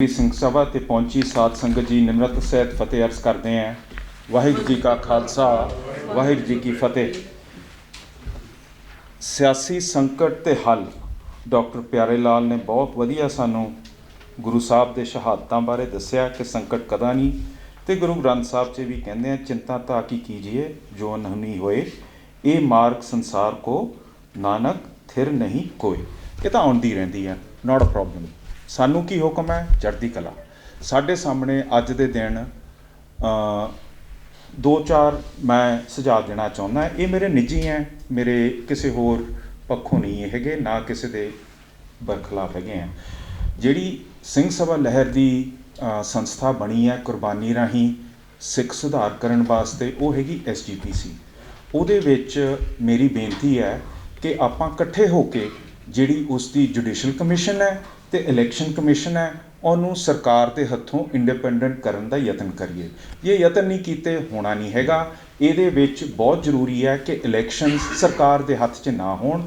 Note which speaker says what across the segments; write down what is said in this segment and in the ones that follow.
Speaker 1: ਸ੍ਰੀ ਸਿੰਘ ਸਭਾ ਤੇ ਪਹੁੰਚੀ ਸਾਧ ਸੰਗਤ ਜੀ ਨਿਮਰਤ ਸਹਿਤ ਫਤਿਹ ਅਰਜ਼ ਕਰਦੇ ਹਾਂ। ਵਾਹਿਗੁਰੂ ਜੀ ਕਾ ਖਾਲਸਾ, ਵਾਹਿਗੁਰੂ ਜੀ ਕੀ ਫਤਿਹ। ਸਿਆਸੀ ਸੰਕਟ ਤੇ ਹੱਲ, ਡਾਕਟਰ ਪਿਆਰੇ ਲਾਲ ਨੇ ਬਹੁਤ ਵਧੀਆ ਸਾਨੂੰ ਗੁਰੂ ਸਾਹਿਬ ਦੇ ਸ਼ਹਾਦਤਾਂ ਬਾਰੇ ਦੱਸਿਆ ਕਿ ਸੰਕਟ ਕਦਾ ਨਹੀਂ ਤੇ ਗੁਰੂ ਗ੍ਰੰਥ ਸਾਹਿਬ 'ਚ ਵੀ ਕਹਿੰਦੇ ਆ, ਚਿੰਤਾ ਤਾਂ ਕੀ ਕੀਜੀਏ, ਜੋ ਨਹੀਂ ਹੋਏ, ਇਹ ਮਾਰਗ ਸੰਸਾਰ ਕੋ ਨਾਨਕ ਥਿਰ ਨਹੀਂ ਕੋਈ ਇਹ ਤਾਂ ਆਉਂਦੀ ਰਹਿੰਦੀ ਹੈ ਨਾਟ ਅ ਪ੍ਰੋਬਲਮ ਸਾਨੂੰ ਕੀ ਹੁਕਮ ਹੈ? ਚੜ੍ਹਦੀ ਕਲਾ। ਸਾਡੇ ਸਾਹਮਣੇ ਅੱਜ ਦੇ ਦਿਨ ਦੋ ਚਾਰ ਮੈਂ ਸੁਝਾਅ ਦੇਣਾ ਚਾਹੁੰਦਾ ਇਹ ਮੇਰੇ ਨਿੱਜੀ ਹੈ, ਮੇਰੇ ਕਿਸੇ ਹੋਰ ਪੱਖੋਂ ਨਹੀਂ ਇਹ ਹੈਗੇ, ਨਾ ਕਿਸੇ ਦੇ ਬਰਖਲਾਫ ਹੈਗੇ ਆ ਜਿਹੜੀ ਸਿੰਘ ਸਭਾ ਲਹਿਰ ਦੀ ਸੰਸਥਾ ਬਣੀ ਹੈ ਕੁਰਬਾਨੀ ਰਾਹੀਂ ਸਿੱਖ ਸੁਧਾਰ ਕਰਨ ਵਾਸਤੇ, ਉਹ ਹੈਗੀ ਐਸਜੀਪੀਸੀ ਉਹਦੇ ਵਿੱਚ ਮੇਰੀ ਬੇਨਤੀ ਹੈ ਕਿ ਆਪਾਂ ਇਕੱਠੇ ਹੋ ਕੇ ਜਿਹੜੀ ਉਸ ਦੀ ਜੁਡੀਸ਼ੀਅਲ ਕਮਿਸ਼ਨ ਹੈ ਅਤੇ ਇਲੈਕਸ਼ਨ ਕਮਿਸ਼ਨ ਹੈ, ਉਹਨੂੰ ਸਰਕਾਰ ਦੇ ਹੱਥੋਂ ਇੰਡੀਪੈਂਡੈਂਟ ਕਰਨ ਦਾ ਯਤਨ ਕਰੀਏ। ਜੇ ਯਤਨ ਨਹੀਂ ਕੀਤੇ, ਹੋਣਾ ਨਹੀਂ ਹੈਗਾ। ਇਹਦੇ ਵਿੱਚ ਬਹੁਤ ਜ਼ਰੂਰੀ ਹੈ ਕਿ ਇਲੈਕਸ਼ਨ ਸਰਕਾਰ ਦੇ ਹੱਥ 'ਚ ਨਾ ਹੋਣ।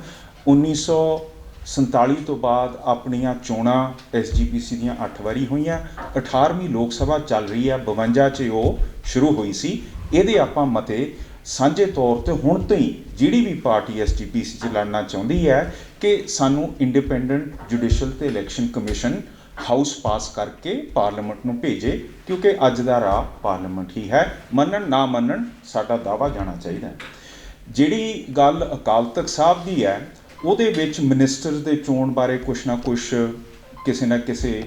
Speaker 1: 1947 ਤੋਂ ਬਾਅਦ ਆਪਣੀਆਂ ਚੋਣਾਂ ਐਸਜੀਪੀਸੀ ਦੀਆਂ 8 ਵਾਰੀ ਹੋਈਆਂ। 18ਵੀਂ ਲੋਕ ਸਭਾ ਚੱਲ ਰਹੀ ਹੈ 52 'ਚ ਉਹ ਸ਼ੁਰੂ ਹੋਈ ਸੀ। ਇਹਦੇ ਆਪਾਂ ਮਤੇ ਸਾਂਝੇ ਤੌਰ ਤੇ ਹੁਣ ਤੋਂ ਹੀ ਜਿਹੜੀ ਵੀ ਪਾਰਟੀ ਐਸਜੀਪੀਸੀ 'ਚ ਲੜਨਾ ਚਾਹੁੰਦੀ ਹੈ ਕਿ ਸਾਨੂੰ ਇੰਡੀਪੈਂਡੈਂਟ ਜੁਡੀਸ਼ੀਅਲ ਤੇ ਇਲੈਕਸ਼ਨ ਕਮਿਸ਼ਨ ਹਾਊਸ ਪਾਸ ਕਰਕੇ ਪਾਰਲੀਮੈਂਟ ਨੂੰ ਭੇਜੇ, ਕਿਉਂਕਿ ਅੱਜ ਦਾ ਰਾਹ ਪਾਰਲੀਮੈਂਟ ਹੀ ਹੈ। ਮੰਨਣ, ਨਾ ਮੰਨਣ, ਸਾਡਾ ਦਾਵਾ ਜਾਣਾ ਚਾਹੀਦਾ ਜਿਹੜੀ ਗੱਲ ਅਕਾਲ ਤਖਤ ਸਾਹਿਬ ਦੀ ਹੈ, ਉਹਦੇ ਵਿੱਚ ਮਿਨਿਸਟਰ ਦੇ ਚੋਣ ਬਾਰੇ ਕੁਛ ਨਾ ਕੁਛ ਕਿਸੇ ਨਾ ਕਿਸੇ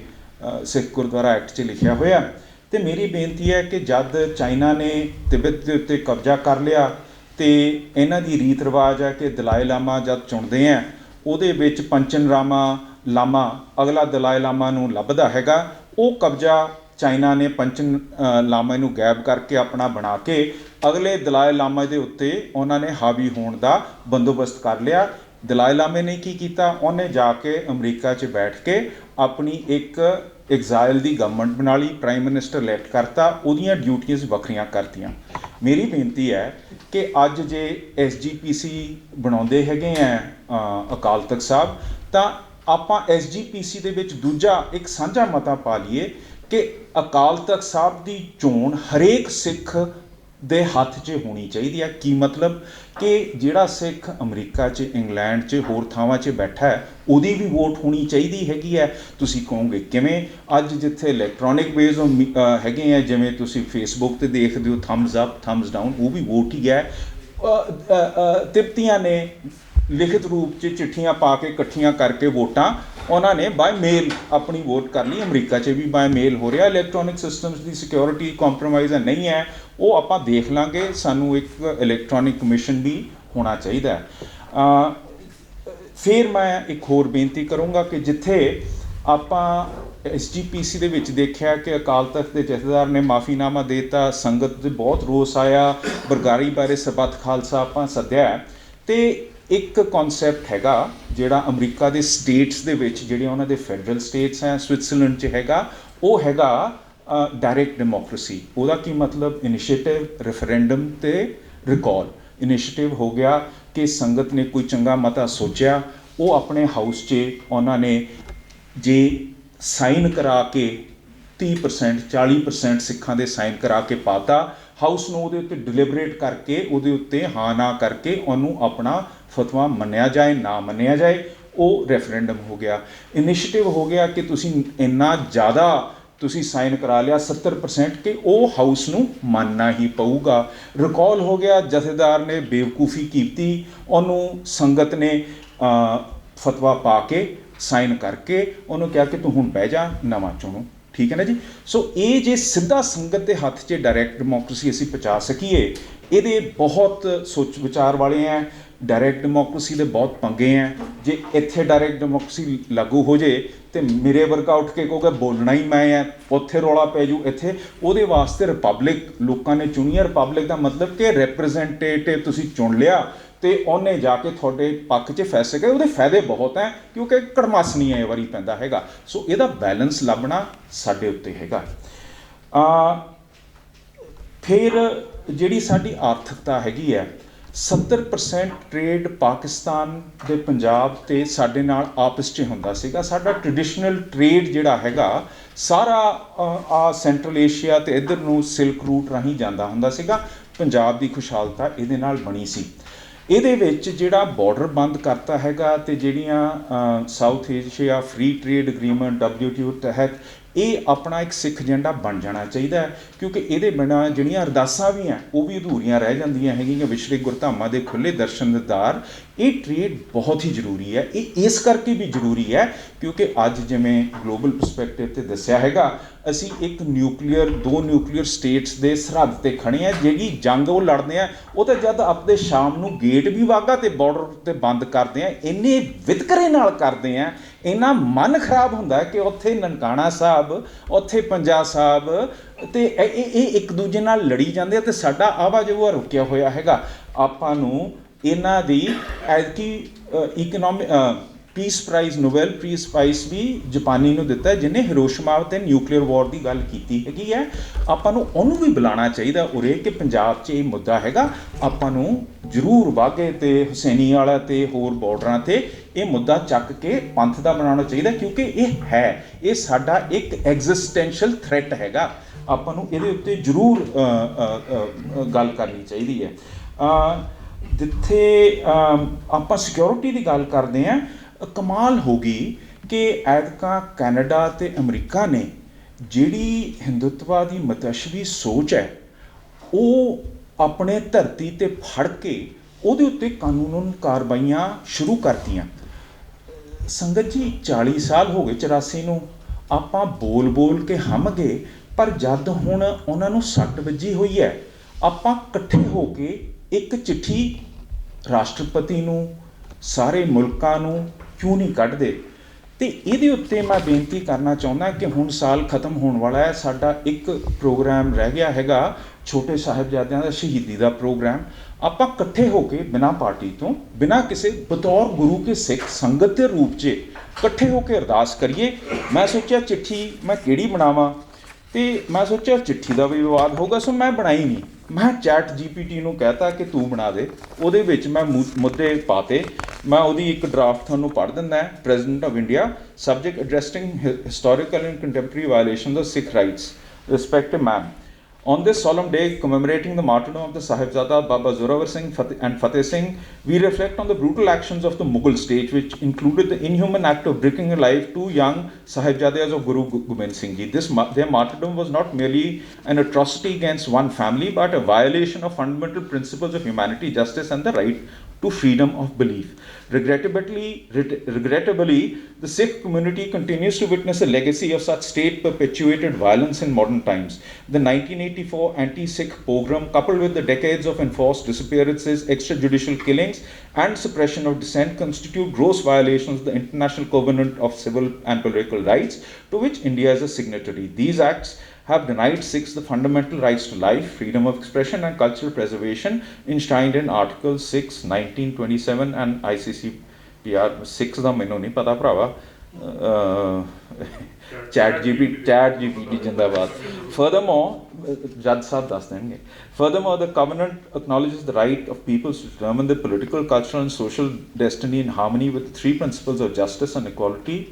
Speaker 1: ਸਿੱਖ ਗੁਰਦੁਆਰਾ ਐਕਟ 'ਚ ਲਿਖਿਆ ਹੋਇਆ ਅਤੇ ਮੇਰੀ ਬੇਨਤੀ ਹੈ ਕਿ ਜਦ ਚਾਈਨਾ ਨੇ ਤਿੱਬਤ ਦੇ ਉੱਤੇ ਕਬਜ਼ਾ ਕਰ ਲਿਆ ਅਤੇ ਇਹਨਾਂ ਦੀ ਰੀਤ ਰਿਵਾਜ ਹੈ ਕਿ ਦਲਾਈ ਲਾਮਾ ਜਦ ਚੁਣਦੇ ਹੈ, ਉਹਦੇ ਵਿੱਚ ਪੰਚਨ ਰਾਮਾ ਲਾਮਾ, ਅਗਲਾ ਦਲਾਈ ਲਾਮਾ ਨੂੰ ਲੱਭਦਾ ਹੈਗਾ। ਉਹ ਕਬਜ਼ਾ ਚਾਈਨਾ ਨੇ ਪੰਚਨ ਲਾਮਾ ਨੂੰ ਗਾਇਬ ਕਰਕੇ ਆਪਣਾ ਬਣਾ ਕੇ ਅਗਲੇ ਦਲਾਈ ਲਾਮਾ ਦੇ ਉੱਤੇ ਉਹਨਾਂ ਨੇ ਹਾਵੀ ਹੋਣ ਦਾ ਬੰਦੋਬਸਤ ਕਰ ਲਿਆ। ਦਲਾਈ ਲਾਮੇ ਨੇ ਕੀ ਕੀਤਾ? ਉਹਨੇ ਜਾ ਕੇ ਅਮਰੀਕਾ 'ਚ ਬੈਠ ਕੇ ਆਪਣੀ ਇੱਕ ਐਗਜ਼ਾਈਲ ਦੀ ਗਵਰਨਮੈਂਟ ਬਣਾ ਲਈ ਪ੍ਰਾਈਮ ਮਿਨਿਸਟਰ ਇਲੈਕਟ ਕਰਤਾ, ਉਹਦੀਆਂ ਡਿਊਟੀਆਂ ਵੱਖਰੀਆਂ ਕਰਤੀਆਂ। ਮੇਰੀ ਬੇਨਤੀ ਹੈ ਕਿ ਅੱਜ ਜੇ ਐਸਜੀਪੀਸੀ ਬਣਾਉਂਦੇ ਹੈਗੇ ਆ ਅਕਾਲ ਤਖਤ ਸਾਹਿਬ, ਤਾਂ ਆਪਾਂ ਐਸਜੀਪੀਸੀ ਦੇ ਵਿੱਚ ਦੂਜਾ ਇੱਕ ਸਾਂਝਾ ਮਤਾ ਪਾ ਲਈਏ ਕਿ ਅਕਾਲ ਤਖਤ ਸਾਹਿਬ ਦੀ ਚੋਣ ਹਰੇਕ ਸਿੱਖ ਦੇ ਹੱਥ 'ਚ ਹੋਣੀ ਚਾਹੀਦੀ ਹੈ ਕੀ ਮਤਲਬ? ਕਿ ਜਿਹੜਾ ਸਿੱਖ ਅਮਰੀਕਾ 'ਚ, ਇੰਗਲੈਂਡ 'ਚ, ਹੋਰ ਥਾਵਾਂ 'ਚ ਬੈਠਾ ਹੈ, ਉਹਦੀ ਵੀ ਵੋਟ ਹੋਣੀ ਚਾਹੀਦੀ ਹੈਗੀ ਹੈ। ਤੁਸੀਂ ਕਹੋਗੇ, ਕਿਵੇਂ? ਅੱਜ ਜਿੱਥੇ ਇਲੈਕਟ੍ਰੋਨਿਕ ਵੇਜ਼ ਹੈਗੇ ਆ, ਜਿਵੇਂ ਤੁਸੀਂ ਫੇਸਬੁੱਕ ਤੇ ਦੇਖਦੇ ਹੋ ਥੰਬਸ ਅਪ ਥੰਬਸ ਡਾਊਨ ਉਹ ਵੀ ਵੋਟ ਹੀ ਹੈ। ਤਿਪਤੀਆਂ ਨੇ ਲਿਖਿਤ ਰੂਪ 'ਚ ਚਿੱਠੀਆਂ ਪਾ ਕੇ ਇਕੱਠੀਆਂ ਕਰਕੇ ਵੋਟਾਂ ਉਹਨਾਂ ਨੇ ਬਾਈ ਮੇਲ ਆਪਣੀ ਵੋਟ ਕਰ ਲਈ ਅਮਰੀਕਾ 'ਚ ਵੀ ਬਾਈ ਮੇਲ ਹੋ ਰਿਹਾ ਇਲੈਕਟ੍ਰੋਨਿਕ ਸਿਸਟਮਸ ਦੀ ਸਿਕਿਉਰਿਟੀ ਕੰਪਰੋਮਾਈਜ਼ ਨਹੀਂ ਹੈ, ਉਹ ਆਪਾਂ ਦੇਖ ਲਾਂਗੇ, ਸਾਨੂੰ ਇੱਕ ਇਲੈਕਟ੍ਰੋਨਿਕ ਕਮਿਸ਼ਨ ਵੀ ਹੋਣਾ ਚਾਹੀਦਾ ਹੈ ਫਿਰ ਮੈਂ ਇੱਕ ਹੋਰ ਬੇਨਤੀ ਕਰੂੰਗਾ ਕਿ ਜਿੱਥੇ ਆਪਾਂ ਐਸਜੀਪੀਸੀ ਦੇ ਵਿੱਚ ਦੇਖਿਆ ਕਿ ਅਕਾਲ ਤਖਤ ਦੇ ਜਥੇਦਾਰ ਨੇ ਮਾਫੀਨਾਮਾ ਦੇਤਾ, ਸੰਗਤ ਦੇ ਬਹੁਤ ਰੋਸ ਆਇਆ, ਬਰਗਾਰੀ ਬਾਰੇ ਸਰਬੱਤ ਖਾਲਸਾ ਆਪਾਂ ਸੱਦਿਆ ਹੈ। ਤੇ ਇੱਕ ਕਨਸੈਪਟ ਹੈਗਾ ਜਿਹੜਾ ਅਮਰੀਕਾ ਦੇ ਸਟੇਟਸ ਦੇ ਵਿੱਚ ਜਿਹੜੀਆਂ ਉਹਨਾਂ ਦੇ ਫੈਡਰਲ ਸਟੇਟਸ ਹੈ, ਸਵਿਟਜ਼ਰਲੈਂਡ 'ਚ ਹੈਗਾ, ਉਹ ਹੈਗਾ ਡਾਇਰੈਕਟ ਡੈਮੋਕ੍ਰੇਸੀ ਉਹਦਾ ਕੀ ਮਤਲਬ? ਇਨੀਸ਼ੀਏਟਿਵ ਰੈਫਰੈਂਡਮ ਤੇ ਰਿਕਾਲ ਇਨੀਸ਼ੀਏਟਿਵ ਹੋ ਗਿਆ ਕਿ ਸੰਗਤ ਨੇ ਕੋਈ ਚੰਗਾ ਮਤਾ ਸੋਚਿਆ, ਉਹ ਆਪਣੇ ਹਾਊਸ 'ਚ ਉਹਨਾਂ ਨੇ ਜੇ ਸਾਈਨ ਕਰਾ ਕੇ 30% 40% ਸਿੱਖਾਂ ਦੇ ਸਾਈਨ ਕਰਾ ਕੇ ਪਾਤਾ। ਹਾਊਸ ਨੂੰ ਉਹਦੇ ਉੱਤੇ ਡਿਲੀਬਰੇਟ ਕਰਕੇ, ਉਹਦੇ ਉੱਤੇ ਹਾਂ, ਨਾ ਕਰਕੇ ਉਹਨੂੰ ਆਪਣਾ ਫਤਵਾ ਮੰਨਿਆ ਜਾਏ, ਨਾ ਮੰਨਿਆ ਜਾਏ, ਉਹ ਰੈਫਰੈਂਡਮ ਹੋ ਗਿਆ। ਇਨੀਸ਼ੀਏਟਿਵ ਹੋ ਗਿਆ ਕਿ ਤੁਸੀਂ ਇੰਨਾ ਜ਼ਿਆਦਾ ਤੁਸੀਂ ਸਾਈਨ ਕਰਾ ਲਿਆ 70% ਕਿ ਉਹ ਹਾਊਸ ਨੂੰ ਮੰਨਣਾ ਹੀ ਪਊਗਾ। ਰਿਕਾਲ ਹੋ ਗਿਆ, ਜਥੇਦਾਰ ਨੇ ਬੇਵਕੂਫੀ ਕੀਤੀ, ਉਹਨੂੰ ਸੰਗਤ ਨੇ ਫਤਵਾ ਪਾ ਕੇ ਸਾਈਨ ਕਰਕੇ, ਉਹਨੂੰ ਕਿਹਾ ਕਿ ਤੂੰ ਹੁਣ ਬਹਿ ਜਾ, ਨਵਾਂ ਚੁਣੋ। ਠੀਕ ਹੈ ਨਾ ਜੀ? ਸੋ ਇਹ ਜੇ ਸਿੱਧਾ ਸੰਗਤ ਦੇ ਹੱਥ 'ਚ ਡਾਇਰੈਕਟ ਡੈਮੋਕ੍ਰੇਸੀ ਅਸੀਂ ਪਹੁੰਚਾ ਸਕੀਏ, ਇਹਦੇ ਬਹੁਤ ਸੋਚ ਵਿਚਾਰ ਵਾਲੇ ਆ ਡਾਇਰੈਕਟ ਡੈਮੋਕ੍ਰੇਸੀ ਦੇ ਬਹੁਤ ਪੰਗੇ ਆ ਜੇ ਇੱਥੇ ਡਾਇਰੈਕਟ ਡੈਮੋਕ੍ਰੇਸੀ ਲਾਗੂ ਹੋ ਜੇ ਤੇ ਮੇਰੇ ਵਰਗਾ ਉੱਠ ਕੇ ਕਹੋਗੇ, ਬੋਲਣਾ ਹੀ ਮੈਂ ਆ ਉੱਥੇ ਰੌਲਾ ਪੈ ਜੂ ਇੱਥੇ। ਉਹਦੇ ਵਾਸਤੇ ਰਿਪਬਲਿਕ ਲੋਕਾਂ ਨੇ ਚੁਣੀ ਹੈ ਰਿਪਬਲਿਕ ਦਾ ਮਤਲਬ ਕਿ ਰਿਪਰੈਜ਼ੈਂਟੇਟਿਵ ਤੁਸੀਂ ਚੁਣ ਲਿਆ। ਤੇ ਉਹਨੇ ਜਾ ਕੇ ਤੁਹਾਡੇ ਪੱਖ 'ਚ ਫੈਸਲੇ ਕਰੇ। ਉਹਦੇ ਫਾਇਦੇ ਬਹੁਤ ਹੈ, ਕਿਉਂਕਿ ਕੜਮਾਸਨੀ ਇਹ ਵਾਰੀ ਪੈਂਦਾ ਹੈਗਾ। ਸੋ ਇਹਦਾ ਬੈਲੈਂਸ ਲੱਭਣਾ ਸਾਡੇ ਉੱਤੇ ਹੈਗਾ। ਆ ਫਿਰ ਜਿਹੜੀ ਸਾਡੀ ਆਰਥਿਕਤਾ ਹੈਗੀ ਹੈ 70% ਟ੍ਰੇਡ ਪਾਕਿਸਤਾਨ ਦੇ ਪੰਜਾਬ ਤੇ ਸਾਡੇ ਨਾਲ ਆਪਸ 'ਚ ਹੁੰਦਾ ਸੀਗਾ। ਸਾਡਾ ਟ੍ਰੈਡੀਸ਼ਨਲ ਟ੍ਰੇਡ ਜਿਹੜਾ ਹੈਗਾ, ਸਾਰਾ ਆ ਸੈਂਟਰਲ ਏਸ਼ੀਆ ਤੇ ਇਧਰ ਨੂੰ ਸਿਲਕ ਰੂਟ ਰਾਹੀਂ ਜਾਂਦਾ ਹੁੰਦਾ ਸੀਗਾ। ਪੰਜਾਬ ਦੀ ਖੁਸ਼ਹਾਲਤਾ ਇਹਦੇ ਨਾਲ ਬਣੀ ਸੀ। ਇਹਦੇ ਵਿੱਚ ਜਿਹੜਾ ਬਾਰਡਰ ਬੰਦ ਕਰਤਾ ਹੈਗਾ ਤੇ ਜਿਹੜੀਆਂ South Asia free trade agreement WTO ਤਹਿਤ ਇਹ ਆਪਣਾ ਇੱਕ ਸਿੱਖ ਏਜੰਡਾ ਬਣ ਜਾਣਾ ਚਾਹੀਦਾ ਕਿਉਂਕਿ ਇਹਦੇ ਬਿਨਾਂ ਜਿਹੜੀਆਂ ਅਰਦਾਸਾਂ ਵੀ ਆ ਉਹ ਵੀ ਅਧੂਰੀਆਂ ਰਹਿ ਜਾਂਦੀਆਂ ਹੈਗੀਆਂ ਵਿਸ਼ਰੇ ਗੁਰਧਾਮਾਂ ਦੇ ਖੁੱਲੇ ਦਰਸ਼ਨ ਦਿਦਾਰ ਇਹ ਟ੍ਰੇਡ ਬਹੁਤ ਹੀ ਜ਼ਰੂਰੀ ਹੈ, ਇਹ ਇਸ ਕਰਕੇ ਵੀ ਜ਼ਰੂਰੀ ਹੈ, ਕਿਉਂਕਿ ਅੱਜ ਜਿਵੇਂ ਗਲੋਬਲ ਪਰਸਪੈਕਟਿਵ ਤੇ ਦੱਸਿਆ ਹੈਗਾ, ਅਸੀਂ ਇੱਕ ਨਿਊਕਲੀਅਰ ਦੋ ਨਿਊਕਲੀਅਰ ਸਟੇਟਸ ਦੇ ਸਰਹੱਦ ਤੇ ਖੜੇ ਆ ਜਿਹੜੀ ਜੰਗ ਉਹ ਲੜਦੇ ਆ ਉਹ ਤਾਂ ਜਦ ਆਪਦੇ ਸ਼ਾਮ ਨੂੰ ਗੇਟ ਵੀ ਵਾਗਾ ਤੇ ਬਾਰਡਰ ਤੇ ਬੰਦ ਕਰਦੇ ਆ ਇੰਨੇ ਵਿਤਕਰੇ ਨਾਲ ਕਰਦੇ ਆ ਇੰਨਾ ਮਨ ਖਰਾਬ ਹੁੰਦਾ ਕਿ ਉੱਥੇ ਨਨਕਾਣਾ ਸਾਹਿਬ, ਉੱਥੇ ਪੰਜਾ ਸਾਹਿਬ, ਤੇ ਇਹ ਇਹ- ਇੱਕ ਦੂਜੇ ਨਾਲ ਲੜੀ ਜਾਂਦੇ ਆ ਤੇ ਸਾਡਾ ਆਵਾਜਵਾ ਰੁਕਿਆ ਹੋਇਆ ਹੈਗਾ। ਆਪਾਂ ਨੂੰ ਇਹਨਾਂ ਦੀ ਐਤਕੀ economic peace prize Nobel peace prize ਵੀ ਜਾਪਾਨੀ ਨੂੰ ਦਿੱਤਾ ਹੈ, ਜਿਹਨੇ ਹਿਰੋਸ਼ਿਮਾ ਤੇ ਨਿਊਕਲੀਅਰ ਵਾਰ ਦੀ ਗੱਲ ਕੀਤੀ ਹੈਗੀ ਹੈ। ਆਪਾਂ ਨੂੰ ਉਹਨੂੰ ਵੀ ਬੁਲਾਉਣਾ ਚਾਹੀਦਾ ਉਰੇ ਕਿ ਪੰਜਾਬ 'ਚ ਇਹ ਮੁੱਦਾ ਹੈਗਾ। ਆਪਾਂ ਨੂੰ ਜ਼ਰੂਰ ਵਾਗੇ ਤੇ ਹੁਸੈਨੀ ਵਾਲਾ ਤੇ ਹੋਰ ਬਾਰਡਰਾਂ ਤੇ ਇਹ ਮੁੱਦਾ ਚੱਕ ਕੇ ਪੰਥ ਦਾ ਬਣਾਉਣਾ ਚਾਹੀਦਾ ਕਿਉਂਕਿ ਇਹ ਹੈ ਇਹ ਸਾਡਾ ਇੱਕ ਐਗਜ਼ਿਸਟੈਂਸ਼ੀਅਲ ਥ੍ਰੈਟ ਹੈਗਾ। ਆਪਾਂ ਨੂੰ ਇਹਦੇ ਉੱਤੇ ਜ਼ਰੂਰ ਗੱਲ ਕਰਨੀ ਚਾਹੀਦੀ ਹੈ। ਜਿੱਥੇ ਆਪਾਂ ਸਿਕਿਉਰਿਟੀ ਦੀ ਗੱਲ ਕਰਦੇ ਆਂ ਕਮਾਲ ਹੋ ਗਈ ਕਿ ਐਤਕਾਂ ਕੈਨੇਡਾ ਅਤੇ ਅਮਰੀਕਾ ਨੇ ਜਿਹੜੀ ਹਿੰਦੁਤਵਾ ਦੀ ਮਤਸ਼ਵੀ ਸੋਚ ਹੈ, ਉਹ ਆਪਣੇ ਧਰਤੀ ਤੇ ਫੜ ਕੇ ਉਹਦੇ ਉੱਤੇ ਕਾਨੂੰਨ ਕਾਰਵਾਈਆਂ ਸ਼ੁਰੂ ਕਰਤੀਆਂ। ਸੰਗਤ ਜੀ 40 ਸਾਲ ਹੋ ਗਏ 84 ਨੂੰ। ਆਪਾਂ ਬੋਲ ਬੋਲ ਕੇ ਹਮ ਗਏ, ਪਰ ਜਦ ਹੁਣ ਉਹਨਾਂ ਨੂੰ ਸੱਟ ਵੱਜੀ ਹੋਈ ਹੈ, ਆਪਾਂ ਇਕੱਠੇ ਹੋ ਕੇ ਇੱਕ ਚਿੱਠੀ ਰਾਸ਼ਟਰਪਤੀ ਨੂੰ, ਸਾਰੇ ਮੁਲਕਾਂ ਨੂੰ ਕਿਉਂ ਨਹੀਂ ਕੱਢਦੇ? ਤੇ ਇਹਦੇ ਉੱਤੇ ਮੈਂ ਬੇਨਤੀ ਕਰਨਾ ਚਾਹੁੰਦਾ ਕਿ ਹੁਣ ਸਾਲ ਖਤਮ ਹੋਣ ਵਾਲਾ ਹੈ, ਸਾਡਾ ਇੱਕ ਪ੍ਰੋਗਰਾਮ ਰਹਿ ਗਿਆ ਹੈਗਾ, ਛੋਟੇ ਸਾਹਿਬਜ਼ਾਦਿਆਂ ਦਾ ਸ਼ਹੀਦੀ ਦਾ ਪ੍ਰੋਗਰਾਮ। ਆਪਾਂ ਇਕੱਠੇ ਹੋ ਕੇ ਬਿਨਾਂ ਪਾਰਟੀ ਤੋਂ, ਬਿਨਾਂ ਕਿਸੇ ਬਤੌਰ ਗੁਰੂ ਕੇ ਸਿੱਖ ਸੰਗਤ ਦੇ ਰੂਪ 'ਚ ਇਕੱਠੇ ਹੋ ਕੇ ਅਰਦਾਸ ਕਰੀਏ। ਮੈਂ ਸੋਚਿਆ ਚਿੱਠੀ ਮੈਂ ਕਿਹੜੀ ਬਣਾਵਾਂ? ਤੇ ਮੈਂ ਸੋਚਿਆ ਚਿੱਠੀ ਦਾ ਵੀ ਵਿਵਾਦ ਹੋਗਾ ਸੋ ਮੈਂ ਬਣਾਈ ਨਹੀਂ। ਮੈਂ ਚੈਟ ਜੀਪੀਟੀ ਨੂੰ ਕਹਤਾ ਕਿ ਤੂੰ ਬਣਾ ਦੇ। ਉਹਦੇ ਵਿੱਚ ਮੈਂ ਮੁੱਦੇ ਪਾਤੇ ਮੈਂ ਉਹਦੀ ਇੱਕ ਡਰਾਫਟ ਤੁਹਾਨੂੰ ਪੜ੍ਹ ਦਿੰਦਾ ਹੈ president of India subject addressing historical and contemporary violations of Sikh rights respective ma'am On this solemn day commemorating the martyrdom of the Sahibzada Baba Zorawar Singh Fateh- and Fateh Singh, we reflect on the brutal actions of the Mughal state, which included the inhuman act of breaking alive two young Sahibzadas of Guru Gu- Gobind Singh Ji. This ma- their martyrdom was not merely an atrocity against one family, but a violation of fundamental principles of humanity, justice, and the right to freedom of belief. Regrettably, ret- regrettably, the Sikh community continues to witness a legacy of such state perpetuated violence in modern times. The 1984 anti Sikh pogrom, coupled with the decades of enforced disappearances, extrajudicial killings, and suppression of dissent, constitute gross violations of the International Covenant of Civil and Political Rights, to which India is a signatory. These acts have denied Sikhs the fundamental rights to life, freedom of expression, and cultural preservation enshrined in Article 6, 1927 and ਸੀ ਯਾਰ 6 ਦਾ ਮੈਨੂੰ ਨਹੀਂ ਪਤਾ ਭਰਾਵਾ chat GP chat GP ਜਿੰਦਾਬਾਦ ਫਰਦਰਮੋਰ ਜੱਜ ਸਾਹਿਬ ਦੱਸ ਦੇਣਗੇ furthermore the covenant acknowledges the right of peoples to determine the political cultural and social destiny in harmony with three principles of justice and equality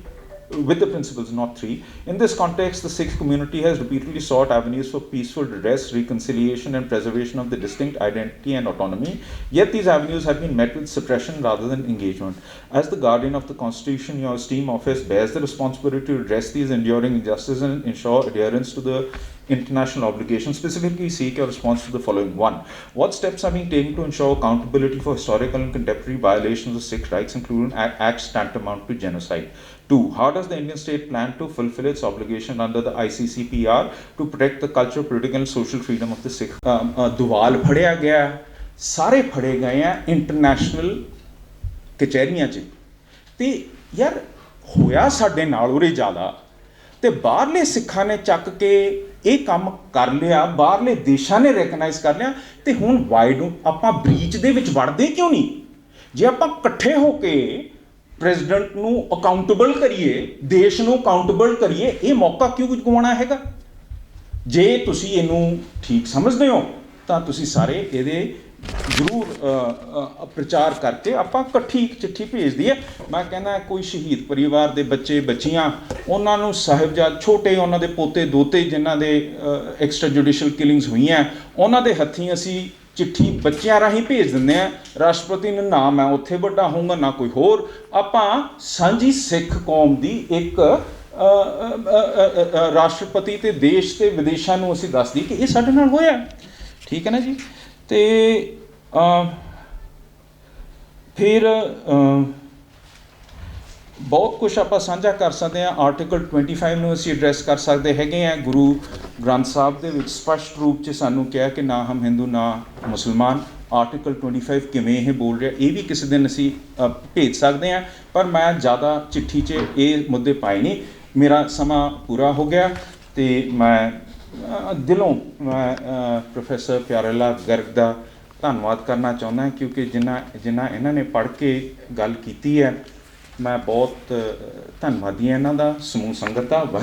Speaker 1: with the principles, not three. In this context, the Sikh community has repeatedly sought avenues for peaceful redress, reconciliation, and preservation of the distinct identity and autonomy. Yet these avenues have been met with suppression rather than engagement. As the guardian of the Constitution, your esteemed office bears the responsibility to address these enduring injustices and ensure adherence to the international obligations. Specifically, seek your response to the following: One, what steps are being taken to ensure accountability for historical and contemporary violations of Sikh rights, including a- acts tantamount to genocide? Two, how does the Indian state plan to fulfill its obligation under the ICCPR to protect the cultural, political, and social freedom of the Sikh? Um, uh, ਦੁਵਾਲ ਫੜਿਆ ਗਿਆ ਸਾਰੇ ਫੜੇ ਗਏ ਆ international ਕਚਹਿਰੀਆਂ 'ਚ ਤੇ ਯਾਰ ਹੋਇਆ ਸਾਡੇ ਨਾਲ ਉਰੇ ਜ਼ਿਆਦਾ ਤੇ ਬਾਹਰਲੇ ਸਿੱਖਾਂ ਨੇ ਚੱਕ ਕੇ ਇਹ ਕੰਮ ਕਰ ਲਿਆ ਬਾਹਰਲੇ ਦੇਸ਼ਾਂ ਨੇ ਰੈਕਗਨਾਈਜ਼ ਕਰ ਲਿਆ ਤੇ ਹੁਣ ਵਾਈ ਨੂੰ ਆਪਾਂ ਬ੍ਰੀਚ ਦੇ ਵਿੱਚ ਵੜਦੇ ਕਿਉਂ ਨਹੀਂ ਜੇ ਆਪਾਂ ਇਕੱਠੇ ਹੋ ਕੇ ਪ੍ਰੈਜ਼ੀਡੈਂਟ ਨੂੰ ਅਕਾਊਂਟੇਬਲ ਕਰੀਏ, ਦੇਸ਼ ਨੂੰ ਅਕਾਊਂਟੇਬਲ ਕਰੀਏ, ਇਹ ਮੌਕਾ ਕਿਉਂ ਗਵਾਉਣਾ ਹੈਗਾ? ਜੇ ਤੁਸੀਂ ਇਹਨੂੰ ਠੀਕ ਸਮਝਦੇ ਹੋ, ਤਾਂ ਤੁਸੀਂ ਸਾਰੇ ਇਹਦੇ ਜ਼ਰੂਰ ਪ੍ਰਚਾਰ ਕਰਕੇ ਆਪਾਂ ਇਕੱਠੀ ਇੱਕ ਚਿੱਠੀ ਭੇਜ ਦਈਏ ਮੈਂ ਕਹਿੰਦਾ ਕੋਈ ਸ਼ਹੀਦ ਪਰਿਵਾਰ ਦੇ ਬੱਚੇ, ਬੱਚੀਆਂ, ਉਹਨਾਂ ਨੂੰ ਸਾਹਿਬਜ਼ਾਦ ਛੋਟੇ, ਉਹਨਾਂ ਦੇ ਪੋਤੇ, ਦੋਤੇ, ਜਿਨ੍ਹਾਂ ਦੇ ਐਕਸਟਰਾ ਜੁਡੀਸ਼ੀਅਲ ਕਿਲਿੰਗਸ ਹੋਈਆਂ, ਉਹਨਾਂ ਦੇ ਹੱਥੀਂ ਅਸੀਂ ਚਿੱਠੀ ਬੱਚਿਆਂ ਰਾਹੀਂ ਭੇਜ ਦਿੰਦੇ ਆ। ਰਾਸ਼ਟਰਪਤੀ ਨੂੰ, ਨਾ, ਮੈਂ ਉੱਥੇ ਵੱਡਾ ਹੋਊਂਗਾ, ਨਾ ਕੋਈ ਹੋਰ। ਆਪਾਂ ਸਾਂਝੀ ਸਿੱਖ ਕੌਮ ਦੀ ਇੱਕ ਰਾਸ਼ਟਰਪਤੀ ਤੇ ਦੇਸ਼ ਤੇ ਵਿਦੇਸ਼ਾਂ ਨੂੰ ਅਸੀਂ ਦੱਸਦੀ ਕਿ ਇਹ ਸਾਡੇ ਨਾਲ ਹੋਇਆ। ਠੀਕ ਹੈ ਨਾ ਜੀ? ਤੇ ਫਿਰ ਬਹੁਤ ਕੁਝ ਆਪਾਂ ਸਾਂਝਾ ਕਰ ਸਕਦੇ ਹਾਂ। ਆਰਟੀਕਲ 25 ਨੂੰ ਅਸੀਂ ਐਡਰੈਸ ਕਰ ਸਕਦੇ ਹੈਗੇ ਆ ਗੁਰੂ ਗ੍ਰੰਥ ਸਾਹਿਬ ਦੇ ਵਿੱਚ ਸਪਸ਼ਟ ਰੂਪ 'ਚ ਸਾਨੂੰ ਕਿਹਾ ਕਿ ਨਾ ਹਮ ਹਿੰਦੂ, ਨਾ ਮੁਸਲਮਾਨ। ਆਰਟੀਕਲ 25 ਕਿਵੇਂ ਇਹ ਬੋਲ ਰਿਹਾ, ਇਹ ਵੀ ਕਿਸੇ ਦਿਨ ਅਸੀਂ ਭੇਜ ਸਕਦੇ ਹਾਂ। ਪਰ ਮੈਂ ਜ਼ਿਆਦਾ ਚਿੱਠੀ 'ਚ ਇਹ ਮੁੱਦੇ ਪਾਏ ਨਹੀਂ। ਮੇਰਾ ਸਮਾਂ ਪੂਰਾ ਹੋ ਗਿਆ ਤੇ ਮੈਂ ਦਿਲੋਂ ਮੈਂ ਪ੍ਰੋਫੈਸਰ ਪਿਆਰੇਲਾ ਗਰਗ ਦਾ ਧੰਨਵਾਦ ਕਰਨਾ ਚਾਹੁੰਦਾ ਕਿਉਂਕਿ ਜਿਨ੍ਹਾਂ ਜਿਨ੍ਹਾਂ ਇਹਨਾਂ ਨੇ ਪੜ੍ਹ ਕੇ ਗੱਲ ਕੀਤੀ ਹੈ ਮੈਂ ਬਹੁਤ ਧੰਨਵਾਦੀ ਹਾਂ ਇਹਨਾਂ ਦਾ ਸਮੂਹ ਸੰਗਤ ਦਾ।